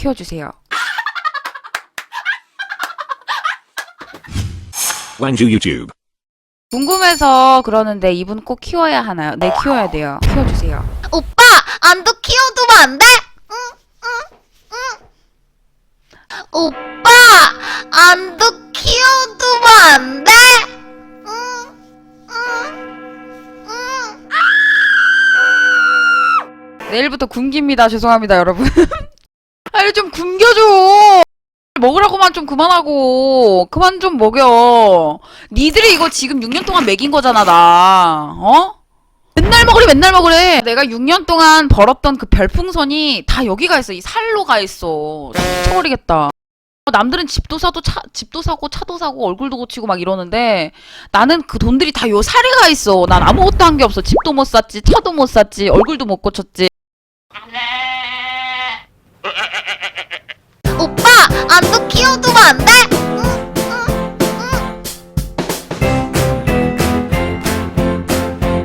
키워주세요. Wanju YouTube. 궁금해서 그러는데 이분 꼭 키워야 하나요? 네, 키워야 돼요. 키워주세요. 오빠 안도 키워두면 안 돼? 응, 응, 응. 오빠 안도 키워두면 안 돼? 응, 응, 응. 내일부터 굶깁니다. 죄송합니다, 여러분. 굶겨줘! 먹으라고만 좀 그만하고, 그만 좀 먹여. 니들이 이거 지금 6년 동안 먹인 거잖아, 나. 어? 맨날 먹으래, 맨날 먹으래. 내가 6년 동안 벌었던 그 별풍선이 다 여기 가 있어. 이 살로 가 있어. 미쳐버리겠다. 남들은 집도 사도 차, 집도 사고 차도 사고 얼굴도 고치고 막 이러는데 나는 그 돈들이 다 요 살에 가 있어. 난 아무것도 한 게 없어. 집도 못 샀지, 차도 못 샀지, 얼굴도 못 고쳤지.